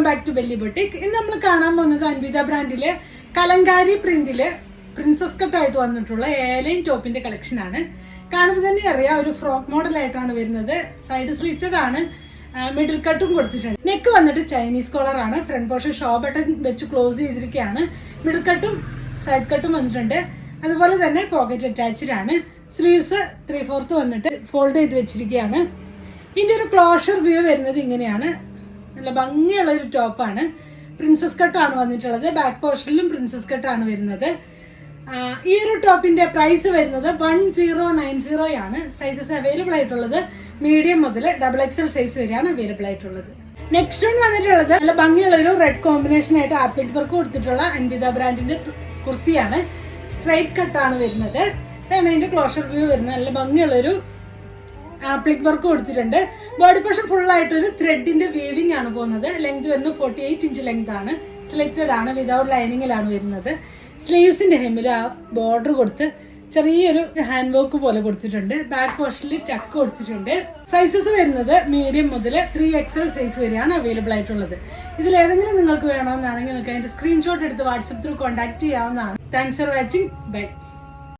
Welcome back to Belly Boutique ഇന്ന് നമ്മൾ കാണാൻ പോകുന്നത് അൻവിത ബ്രാൻഡിലെ കലങ്കാരി പ്രിന്റിൽ പ്രിൻസസ് കട്ട് ആയിട്ട് വന്നിട്ടുള്ള ഏലൈൻ ടോപ്പിന്റെ കളക്ഷൻ ആണ്. കാണുമ്പോൾ തന്നെ അറിയാം ഒരു ഫ്രോക്ക് മോഡൽ ആയിട്ടാണ് വരുന്നത്. സൈഡ് സ്ലിറ്റഡ് ആണ്. മിഡിൽ കട്ടും കൊടുത്തിട്ടുണ്ട്. നെക്ക് വന്നിട്ട് ചൈനീസ് കോളർ ആണ്. ഫ്രണ്ട് പോർഷൻ ഷോ ബട്ടൺ വെച്ച് ക്ലോസ് ചെയ്തിരിക്കുകയാണ്. മിഡിൽ കട്ടും സൈഡ് കട്ടും വന്നിട്ടുണ്ട്. അതുപോലെ തന്നെ പോക്കറ്റ് അറ്റാച്ച്ഡ് ആണ്. സ്ലീവ്സ് ത്രീ ഫോർത്ത് വന്നിട്ട് ഫോൾഡ് ചെയ്ത് വെച്ചിരിക്കുകയാണ്. ഇതിന്റെ ഒരു ക്ലോഷർ വ്യൂ വരുന്നത് ഇങ്ങനെയാണ്. നല്ല ഭംഗിയുള്ള ഒരു ടോപ്പാണ്. പ്രിൻസസ് കട്ടാണ് വന്നിട്ടുള്ളത്. ബാക്ക് പോർഷനിലും പ്രിൻസസ് കട്ടാണ് വരുന്നത്. ഈ ഒരു ടോപ്പിന്റെ പ്രൈസ് വരുന്നത് വൺ സീറോ നയൻ സീറോ ആണ് സൈസസ് അവൈലബിൾ ആയിട്ടുള്ളത്. മീഡിയം മുതൽ ഡബിൾ എക്സൽ സൈസ് വരെയാണ് അവൈലബിൾ ആയിട്ടുള്ളത്. നെക്സ്റ്റ് വൺ വന്നിട്ടുള്ളത് നല്ല ഭംഗിയുള്ള ഒരു റെഡ് കോമ്പിനേഷൻ ആയിട്ട് ആപ്ലിക് വർക്ക് കൊടുത്തിട്ടുള്ള അൻവിത ബ്രാൻഡിന്റെ കുർത്തിയാണ്. സ്ട്രൈറ്റ് കട്ടാണ് വരുന്നത്. ഇതാണ് അതിന്റെ ക്ലോഷർ വ്യൂ വരുന്നത്. നല്ല ഭംഗിയുള്ളൊരു ആപ്ലിക് വർക്ക് കൊടുത്തിട്ടുണ്ട്. ബോഡി പോർഷൻ ഫുൾ ഒരു ത്രെഡിന്റെ വീവിംഗ് ആണ് പോകുന്നത്. ലെങ്ത് വരുന്നത് ഫോർട്ടി എയ്റ്റ് ഇഞ്ച് ലെങ്ത് ആണ്. സ്ലിറ്റഡ് ആണ് വിതൗട്ട് ലൈനിങ്ങിലാണ് വരുന്നത്. സ്ലീവ്സിന്റെ ഹെമ്മിൽ ആ ബോർഡർ കൊടുത്ത് ചെറിയൊരു ഹാൻഡ് വർക്ക് പോലെ കൊടുത്തിട്ടുണ്ട്. ബാക്ക് പോർഷനിൽ ചക്ക് കൊടുത്തിട്ടുണ്ട്. സൈസസ് വരുന്നത് മീഡിയം മുതൽ ത്രീ എക്സൽ സൈസ് വരെയാണ് അവൈലബിൾ ആയിട്ടുള്ളത്. ഇതിൽ ഏതെങ്കിലും നിങ്ങൾക്ക് വേണമെന്നാണെങ്കിൽ നിങ്ങൾക്ക് അതിന്റെ സ്ക്രീൻഷോട്ട് എടുത്ത് വാട്സപ്പ് ത്രൂ കോൺടാക്ട് ചെയ്യാവുന്നതാണ്. Thanks for watching bye